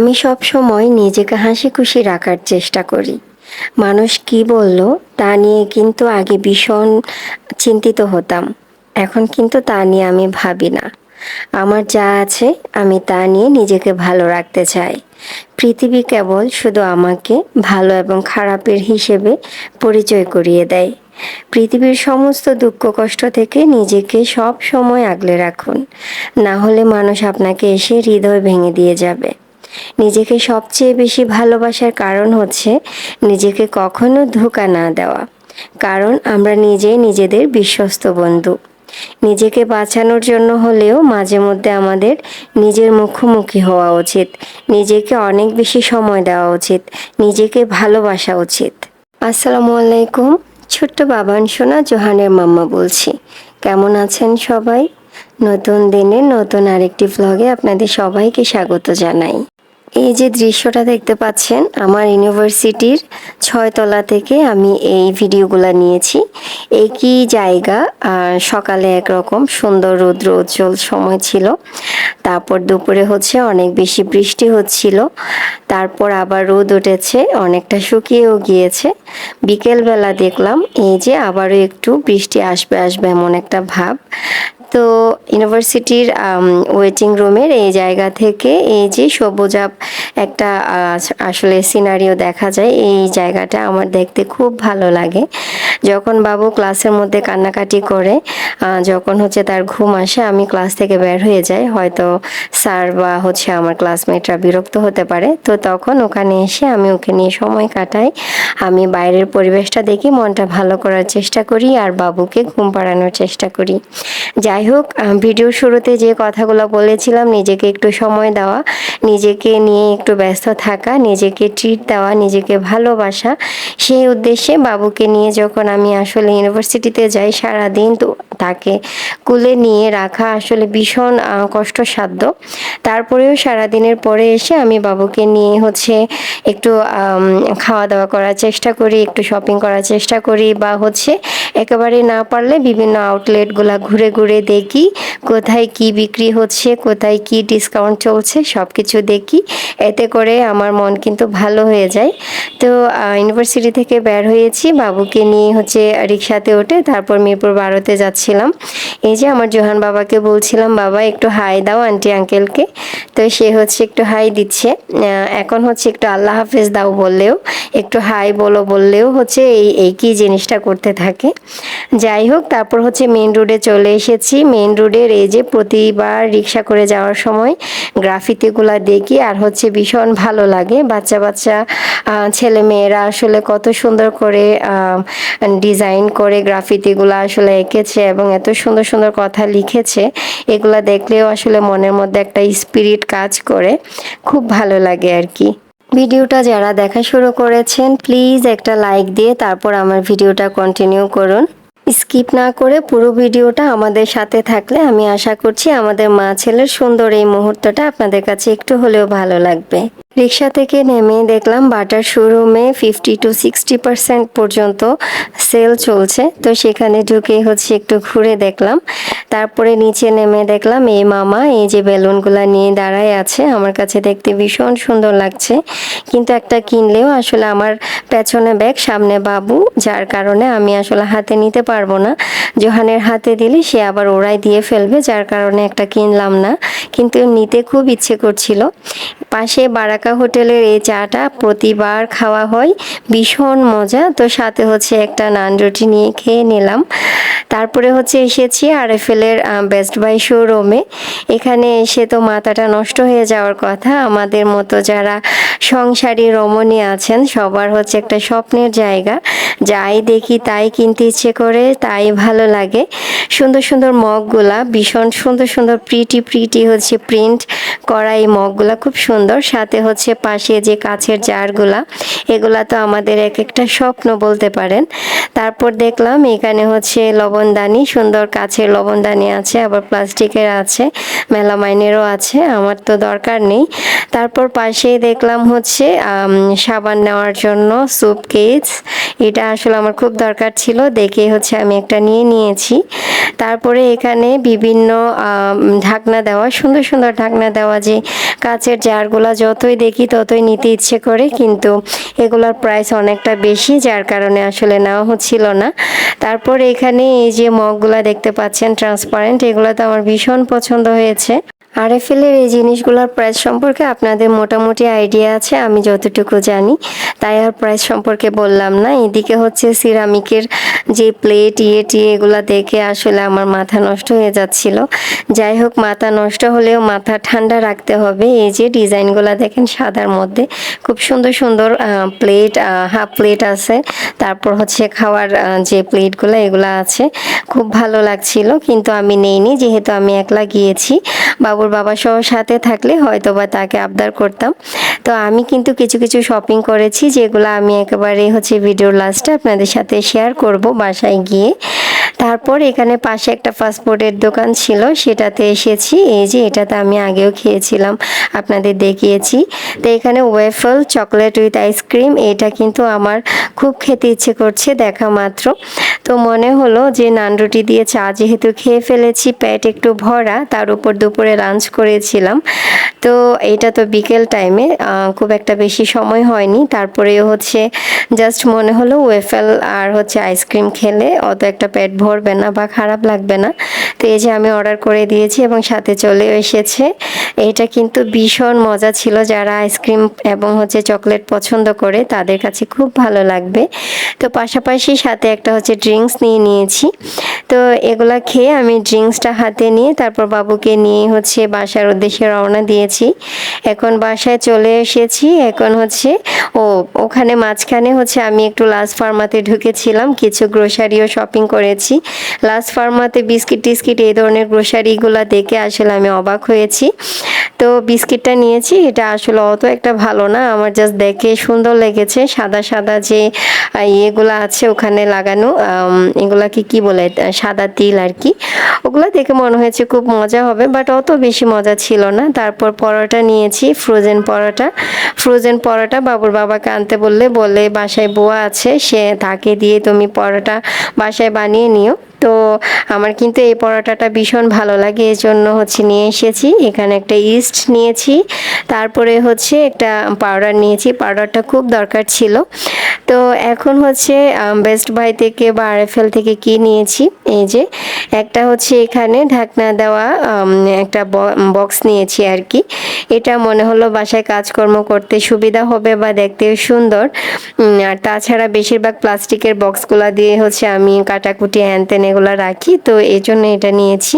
আমি সব সময় নিজেকে হাসি খুশি রাখার চেষ্টা করি। মানুষ কি বলল, তা নিয়ে কিন্তু আগে ভীষণ চিন্তিত হতাম। এখন কিন্তু তা নিয়ে আমি ভাবি না। আমার যা আছে, আমি তা নিয়ে নিজেকে ভালো রাখতে চাই। পৃথিবী কেবল শুধু আমাকে ভালো এবং খারাপের হিসেবে পরিচয় করিয়ে দেয়। পৃথিবীর সমস্ত দুঃখ কষ্ট থেকে নিজেকে সব সময় আগলে রাখুন। না হলে মানুষ আপনাকে এসে হৃদয় ভেঙে দিয়ে যাবে। নিজেকে সবচেয়ে বেশি ভালোবাসার কারণ হচ্ছে নিজেকে কখনো ধোকা না দেওয়া। কারণ আমরা নিজেই নিজেদের বিশ্বস্ত বন্ধু। নিজেকে বাঁচানোর জন্য হলেও মাঝে মধ্যে আমাদের নিজের মুখোমুখি হওয়া উচিত। নিজেকে অনেক বেশি সময় দেওয়া উচিত। নিজেকে ভালোবাসা উচিত। আসসালামু আলাইকুম, ছোট্ট বাবান সোনা জোহানের মাম্মা বলছি। কেমন আছেন সবাই? নতুন দিনে নতুন আরেকটি ভ্লগে আপনাদের সবাইকে স্বাগত জানাই। এই যে দৃশ্যটা দেখতে পাচ্ছেন, আমার ইউনিভার্সিটির ছয়তলা থেকে আমি এই ভিডিওগুলো নিয়েছি। একই জায়গা সকালে একরকম সুন্দর রৌদ্র উজ্জ্বল সময় ছিল। তারপর দুপুরে হচ্ছে অনেক বেশি বৃষ্টি হচ্ছিল। তারপর আবার রোদ উঠেছে, অনেকটা শুকিয়েও গিয়েছে। বিকেলবেলা দেখলাম এই যে আবারও একটু বৃষ্টি আসবে আসবে এমন একটা ভাব। তো ইউনিভার্সিটির ওয়েটিং রুমের এই জায়গা থেকে এই যে সবুজাব একটা আসলে সিনারিও দেখা যায়। এই জায়গাটা আমার দেখতে খুব ভালো লাগে। যখন বাবু ক্লাসের মধ্যে কান্নাকাটি করে যখন হচ্ছে তার ঘুম আসে, আমি ক্লাস থেকে বের হয়ে যাই। হয়তো স্যার বা হচ্ছে আমার ক্লাসমেটরা বিরক্ত হতে পারে। তো তখন ওখানে এসে আমি ওকে নিয়ে সময় কাটাই। আমি বাইরের পরিবেশটা দেখি, মনটা ভালো করার চেষ্টা করি আর বাবুকে ঘুম পাড়ানোর চেষ্টা করি। যাই হোক ভিডিও শুরুতে যে কথাগুলো বলেছিলাম, নিজেকে একটু সময় দেওয়া, নিজেকে নিয়ে একটু ব্যস্ত থাকা, নিজেকে ট্রিট দেওয়া, নিজেকে ভালোবাসা, সেই উদ্দেশ্যে বাবুকে নিয়ে যখন আমি আসলে ইউনিভার্সিটিতে যাই সারাদিন, তো তাকে কুলে নিয়ে রাখা আসলে ভীষণ কষ্টসাধ্য। তারপরেও সারাদিনের পরে এসে আমি বাবুকে নিয়ে হচ্ছে একটু খাওয়া দাওয়া করার চেষ্টা করি, একটু শপিং করার চেষ্টা করি বা হচ্ছে একেবারে না পারলে বিভিন্ন আউটলেটগুলো ঘুরে ঘুরে দেখি, কোথায় কি বিক্রি হচ্ছে, কোথায় কি ডিসকাউন্ট চলছে সব কিছু দেখি। এতে করে আমার মন কিন্তু ভালো হয়ে যায়। তো ইউনিভার্সিটি থেকে বের হয়েছি, বাবুকে নিয়ে হচ্ছে রিক্সাতে ওঠে তারপর মিরপুর বারোতে যাচ্ছিলাম। এই যে আমার জোহান বাবাকে বলছিলাম, বাবা, একটু হাই দাও আন্টি আঙ্কেলকে তো সে হচ্ছে একটু হাই দিচ্ছে। এখন হচ্ছে একটু আল্লাহ হাফেজ দাও বললেও, একটু হাই বলো বললেও হচ্ছে এই এই কি জিনিসটা করতে থাকে। যাই হোক, তারপর হচ্ছে মেন রোডে চলে এসেছি। মেন রোডের এই যে প্রতিবার রিক্সা করে যাওয়ার সময় গ্রাফিতিগুলা দেখি আর হচ্ছে ভীষণ ভালো লাগে। বাচ্চা বাচ্চা ছেলে মেয়েরা আসলে কত সুন্দর করে ডিজাইন করে গ্রাফিতিগুলো আসলে এঁকেছে এবং এত সুন্দর সুন্দর কথা লিখেছে। এগুলা দেখলেও আসলে মনের মধ্যে একটা স্পিরিট কাজ করে। খুব ভালো লাগে আর কি। ভিডিওটা যারা দেখা শুরু করেছেন প্লিজ একটা লাইক দিয়ে তারপর আমার ভিডিওটা কন্টিনিউ করুন। স্কিপ না করে পুরো ভিডিওটা আমাদের সাথে থাকলে আমি আশা করছি আমাদের মা ছেলের সুন্দর এই মুহূর্তটা আপনাদের কাছে একটু হলেও ভালো লাগবে। রিক্সা থেকে নেমে দেখলাম বাটার শোরুমে ফিফটি টু সিক্সটি পার্সেন্ট পর্যন্ত সেল চলছে। তো সেখানে ঢুকে হচ্ছে একটু ঘুরে দেখলাম। তারপরে নিচে নেমে দেখলাম এই মামা, এই যে বেলুনগুলা নিয়ে দাঁড়ায় আছে, আমার কাছে দেখতে ভীষণ সুন্দর লাগছে। কিন্তু একটা কিনলেও আসলে আমার পেছনে ব্যাগ, সামনে বাবু, যার কারণে আমি আসলে হাতে নিতে পারব না। জোহানের হাতে দিলে সে আবার ওরাই দিয়ে ফেলবে, যার কারণে একটা কিনলাম না। কিন্তু নিতে খুব ইচ্ছে করছিল। পাশে বারাকা হোটেলের এই চাটা প্রতিবার খাওয়া হয়। ভীষণ মজা। তো সাথে হচ্ছে একটা নান রুটি নিয়ে খেয়ে নিলাম। তারপরে হচ্ছে এসেছি আর আরএফএলের বেস্ট বাই শোরুমে এখানে এসে তো মাথাটা নষ্ট হয়ে যাওয়ার কথা। আমাদের মতো যারা সংসারী রমণী আছেন, সবার হচ্ছে একটা স্বপ্নের জায়গা। যাই দেখি তাই কিনতে ইচ্ছে করে, তাই ভালো লাগে। সুন্দর সুন্দর মগগুলা, ভীষণ সুন্দর সুন্দর প্রিটি প্রিটি হচ্ছে প্রিন্ট করা এই মগগুলা খুব সুন্দর। সাথে হচ্ছে পাশে যে কাছের জারগুলা, এগুলা তো আমাদের এক একটা স্বপ্ন বলতে পারেন। তারপর দেখলাম এখানে হচ্ছে লবণদানি, সুন্দর কাছের লবণদানি আছে, আবার প্লাস্টিকের আছে, মেলামাইনেরও আছে, আমার তো দরকার নেই। তারপর পাশেই দেখলাম হচ্ছে সাবান নেওয়ার জন্য স্যুপ কেস এটা আসলে আমার খুব দরকার ছিল। দেখে হচ্ছে আমি একটা নিয়ে নিয়েছি। তারপরে এখানে বিভিন্ন ঢাকনা দেওয়া, সুন্দর সুন্দর ঢাকনা দেওয়া যে কাচের জারগুলা যতই দেখি ততই নিতে ইচ্ছে করে। কিন্তু এগুলোর প্রাইস অনেকটা বেশি, যার কারণে আসলে নেওয়া হচ্ছিল না। তারপর এখানে এই যে মগগুলা দেখতে পাচ্ছেন ট্রান্সপারেন্ট এগুলো তো আমার ভীষণ পছন্দ হয়েছে। আরএফএলের এই জিনিসগুলোর প্রাইস সম্পর্কে আপনাদের মোটামুটি আইডিয়া আছে, আমি যতটুকু জানি। তাই আর প্রাইস সম্পর্কে বললাম না। এদিকে হচ্ছে সিরামিকের যে প্লেট ইয়ে টিয়ে এগুলো দেখে আসলে আমার মাথা নষ্ট হয়ে যাচ্ছিল। যাই হোক, মাথা নষ্ট হলেও মাথা ঠান্ডা রাখতে হবে। এই যে ডিজাইনগুলো দেখেন সাদার মধ্যে। খুব সুন্দর সুন্দর প্লেট হাফ প্লেট আছে। তারপর হচ্ছে খাওয়ার যে প্লেটগুলো এগুলো আছে। খুব ভালো লাগছিল, কিন্তু আমি নেইনি। যেহেতু আমি একলা গিয়েছি বাবুর বাবা সহ সাথে থাকলে হয়তো বা তাকে আবদার করতাম। তো আমি কিন্তু কিছু কিছু শপিং করেছি যেগুলো আমি একেবারে হচ্ছে ভিডিও লাস্টে আপনাদের সাথে শেয়ার করব বাসায় গিয়ে। তারপর এখানে পাশে একটা ফাস্টফুডের দোকান ছিল, সেটাতে এসেছি। এই যে এটাতে আমি আগেও খেয়েছিলাম, আপনাদের দেখিয়েছি। তো এখানে ওয়েফল চকলেট উইথ আইসক্রিম এটা কিন্তু আমার খুব খেতে ইচ্ছে করছে দেখা মাত্র। তো মনে হলো যে নান রুটি দিয়ে চা যেহেতু খেয়ে ফেলেছি, পেট একটু ভরা, তার উপর দুপুরে লাঞ্চ করেছিলাম। তো এটা তো বিকেল টাইমে খুব একটা বেশি সময় হয়নি। তারপরে হচ্ছে জাস্ট মনে হলো ওয়েফেল আর হচ্ছে আইসক্রিম খেলে অত একটা পেট ভরবে না বা খারাপ লাগবে না। তো এই যে আমি অর্ডার করে দিয়েছি এবং সাথে চলে এসেছে। এটা কিন্তু ভীষণ মজা ছিল যারা আইসক্রিম এবং হচ্ছে চকলেট পছন্দ করে, তাদের কাছে খুব ভালো লাগবে। তো পাশাপাশি সাথে একটা হচ্ছে ড্রিঙ্কস নিয়ে নিয়েছি। তো এগুলা খেয়ে আমি ড্রিঙ্কসটা হাতে নিয়ে তারপর বাবুকে নিয়ে হচ্ছে বাসার উদ্দেশ্যে রওনা দিয়েছি। এখন বাসায় চলে এসেছি। এখন হচ্ছে ও, ওখানে মাঝখানে হচ্ছে আমি একটু লাস্ট ফার্মাতে ঢুকেছিলাম। কিছু গ্রোসারিও শপিং করেছি। লাস্ট ফার্মাতে বিস্কিট টিস্কিট এই ধরনের গ্রোসারিগুলো দেখে আসলে আমি অবাক হয়েছি। তো বিস্কিটটা নিয়েছি, এটা আসলে অত একটা ভালো না, আমার জাস্ট দেখে সুন্দর লেগেছে, সাদা সাদা যে ইয়েগুলো আছে ওখানে লাগানো এগুলাকে কি বলে সাদা তিল আর কি, ওগুলো দেখে মনে হয়েছে খুব মজা হবে বাট অত বেশি মজা ছিল না, তারপর পরোটা নিয়েছি ফ্রোজেন পরোটা ফ্রোজেন পরোটা বাবুর বাবাকে আনতে বললে, বলে বাসায় বোয়া আছে, সে তাকে দিয়ে তুমি পরোটা বাসায় বানিয়ে নিও। তো আমার কিন্তু এই পরোটাটা ভীষণ ভালো লাগে এই জন্য হচ্ছে নিয়ে এসেছি। এখানে একটা ইস্ট নিয়েছি, তারপরে হচ্ছে একটা পাউডার নিয়েছি। পাউডারটা খুব দরকার ছিল। তো এখন হচ্ছে বেস্ট বাই থেকে বা আরএফএল থেকে কি নিয়েছি? এই যে, একটা হচ্ছে এখানে ঢাকনা দেওয়া একটা বক্স নিয়েছি আর কি। এটা মনে হলো বাসায় কাজকর্ম করতে সুবিধা হবে বা দেখতে সুন্দর। আর তাছাড়া বেশিরভাগ প্লাস্টিকের বক্সগুলো দিয়ে হচ্ছে আমি কাটাকুটি হ্যান ত্যান এগুলো রাখি। তো এই জন্য এটা নিয়েছি।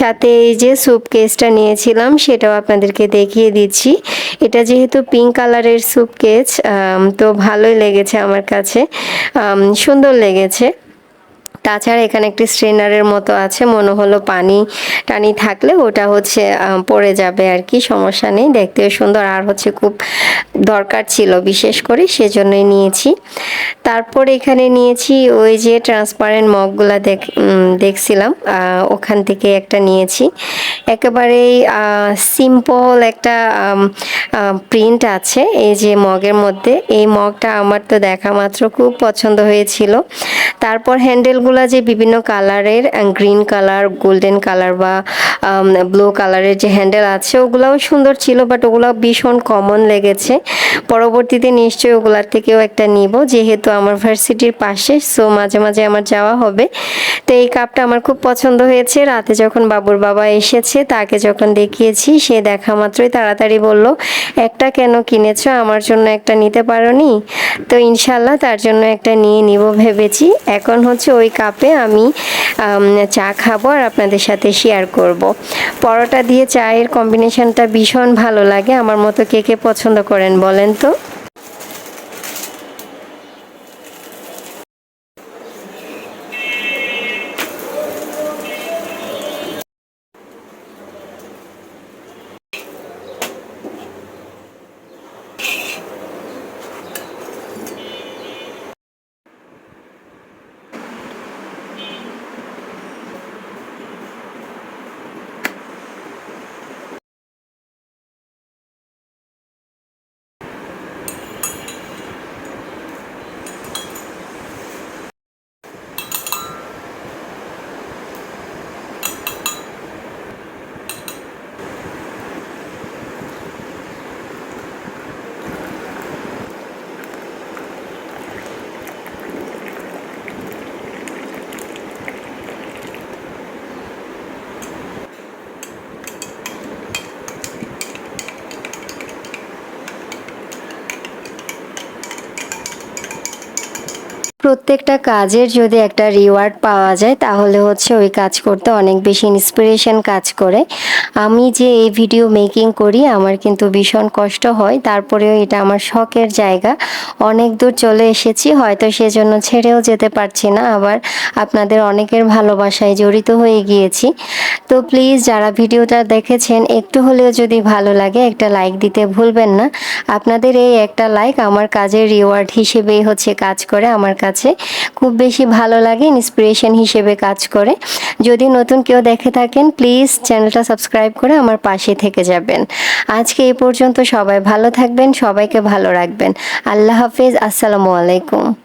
সাথে এই যে স্যুপ কেসটা নিয়েছিলাম, সেটাও আপনাদেরকে দেখিয়ে দিচ্ছি। এটা যেহেতু পিঙ্ক কালারের স্যুপ কেস তো ভালোই লেগেছে। আমার কাছে। সুন্দর লেগেছে। তাছাড়া এখানে একটি স্ট্রেনারের মতো আছে, মনে হলো পানি টানি থাকলে ওটা হচ্ছে পড়ে যাবে আর কি, সমস্যা নেই, দেখতেও সুন্দর। আর হচ্ছে খুব দরকার ছিল বিশেষ করে, সেজন্যই নিয়েছি। তারপর এখানে নিয়েছি ওই যে ট্রান্সপারেন্ট মগগুলা দেখ দেখছিলাম ওখান থেকে একটা নিয়েছি। একেবারেই সিম্পল একটা প্রিন্ট আছে এই যে মগের মধ্যে। এই মগটা আমার তো দেখা মাত্র খুব পছন্দ হয়েছিল। তারপর হ্যান্ডেলগুলো যে বিভিন্ন কালারের গ্রিন কালার গোল্ডেন কালার বা ব্লু কালারের যে হ্যান্ডেল আছে, ওগুলাও সুন্দর ছিল বাট ওগুলো ভীষণ কমন লেগেছে। পরবর্তীতে নিশ্চয়ই ওগুলার থেকেও একটা নিব, যেহেতু আমার ভার্সিটির পাশে সো মাঝে মাঝে আমার যাওয়া হবে। তো এই কাপটা আমার খুব পছন্দ হয়েছে। রাতে যখন বাবুর বাবা এসেছে, তাকে যখন দেখিয়েছি, সে দেখা মাত্রই তাড়াতাড়ি বলল, একটা কেন কিনেছো? আমার জন্য একটা নিতে পারোনি? তো ইনশাল্লাহ তার জন্য একটা নিয়ে নিব ভেবেছি। এখন হচ্ছে ওই কাপে আমি চা খাব আর আপনাদের সাথে শেয়ার করব। পরোটা দিয়ে চায়ের কম্বিনেশনটা ভীষণ ভালো লাগে আমার মতো কে কে পছন্দ করেন বলেন তো প্রত্যেকটা কাজের যদি একটা রিওয়ার্ড পাওয়া যায়, তাহলে হচ্ছে ওই কাজ করতে অনেক বেশি ইন্সপিরেশন কাজ করে। আমি যে এই ভিডিও মেকিং করি, আমার কিন্তু ভীষণ কষ্ট হয়। তারপরেও এটা আমার শখের জায়গা। অনেক দূর চলে এসেছি, হয়তো সেজন্য ছেড়েও যেতে পারছি না। আবার আপনাদের অনেকের ভালোবাসায় জড়িত হয়ে গিয়েছি। তো প্লিজ যারা ভিডিওটা দেখেছেন, একটু হলেও যদি ভালো লাগে, একটা লাইক দিতে ভুলবেন না। আপনাদের এই একটা লাইক আমার কাজের রিওয়ার্ড হিসেবেই হচ্ছে কাজ করে, আমার কাছে খুব বেশি ভালো লাগে ইন্সপিরেশন হিসেবে কাজ করে। যদি নতুন কেউ দেখে থাকেন প্লিজ চ্যানেলটা সাবস্ক্রাইব করে আমার পাশে থেকে যাবেন। আজকে এই পর্যন্ত সবাই ভালো থাকবেন, সবাইকে ভালো রাখবেন। আল্লাহ হাফিজ, আসসালামু আলাইকুম।